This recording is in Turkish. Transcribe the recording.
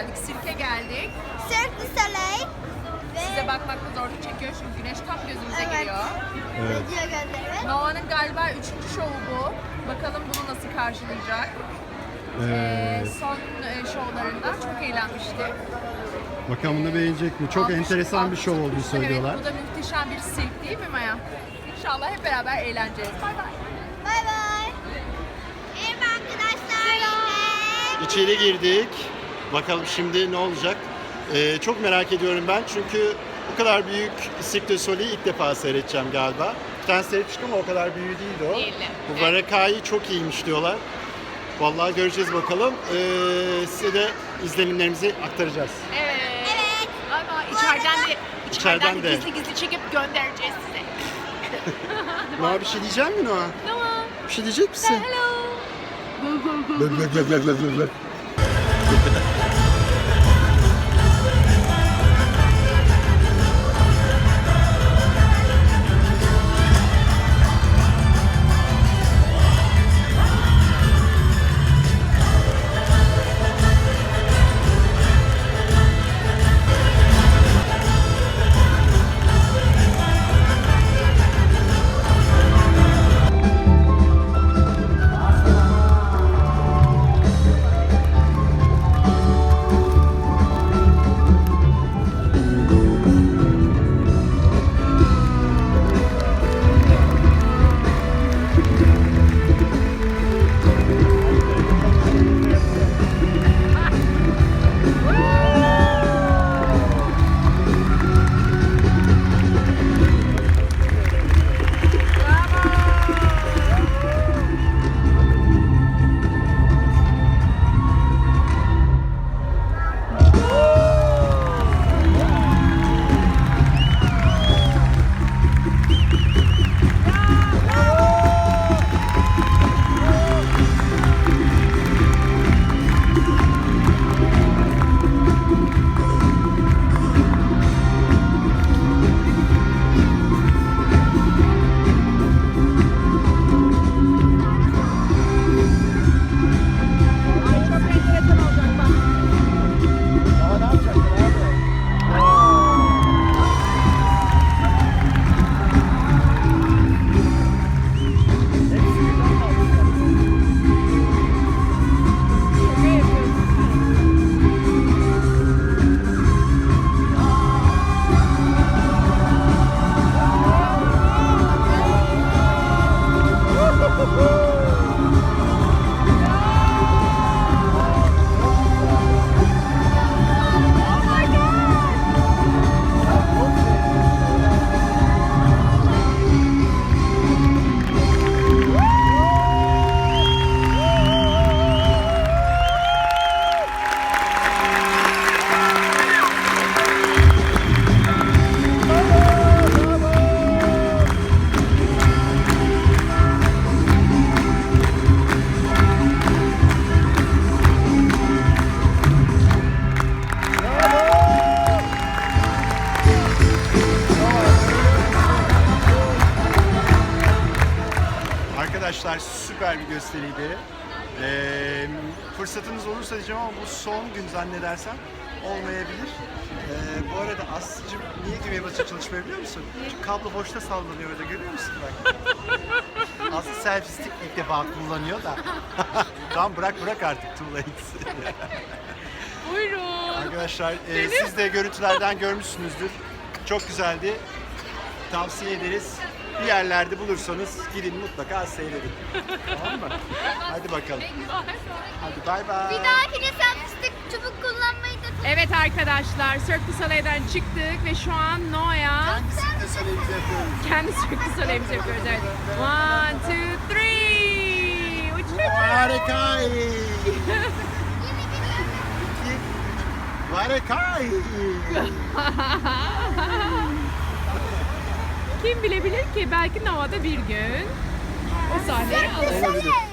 geldik. Sirke geldik. Cirque du Soleil. Ve Size bakmakta zorluk çekiyor çünkü güneş tam gözümüze Evet. geliyor. Evet. video gönderimi. Noah'nın galiba üçüncü şovu bu. Bakalım bunu nasıl karşılayacak. Ee, Ee, son e, şovlarında çok eğlenmişti. bakalım bunu beğenecek mi? Çok Alkış- enteresan bir şov olduğunu söylüyorlar. Evet, bu da muhteşem bir sirk değil mi Maya? İnşallah hep beraber eğleneceğiz. Bay bay. Bay bay. Merhaba arkadaşlar. İçeri girdik. Bakalım şimdi ne olacak? Ee, çok merak ediyorum ben çünkü o kadar büyük Cirque du Soleil'i ilk defa seyredeceğim galiba. Bir tane seyretmiştim ama o kadar büyüğü değildi o. Değildi. Bu Varekai çok iyiymiş diyorlar. Vallahi göreceğiz bakalım. Ee, size de izlenimlerimizi aktaracağız. Evet. Evet. Ama içeriden de içeriden İçeriden de de. gizli gizli çekip göndereceğiz size. Noah bir şey diyecek mi Noah? Tamam. Bir şey diyecek misin? Hello. Arkadaşlar süper bir gösteriydi. Ee, fırsatınız olursa diyeceğim ama bu son gün zannedersem olmayabilir. Ee, bu arada Aslı'cığım niye düğmeye basıp çalışmıyor biliyor musun? Çünkü kablo boşta sallanıyor orada görüyor musun bak? Aslı selfie stick ilk defa kullanıyor da. tamam bırak bırak artık tuğlayı. Buyurun. Arkadaşlar e, siz de görüntülerden görmüşsünüzdür. Çok güzeldi. Tavsiye ederiz. Bir yerlerde bulursanız gidin mutlaka seyredin. tamam mı? Hadi bakalım. Hadi bay bay. Bir dahakine sen fıstık çubuk kullanmayı da Evet arkadaşlar, Cirque du Soleil'den çıktık ve şu an Noah'ya Hangisini de söylememizi yapıyoruz? kendi Cirque du Soleil'imizi yapıyoruz. Evet. One, two, three. Uçuyoruz. Harika. Harika. Kim bilebilir ki? Belki Noah'da bir gün. O sahneyi alır.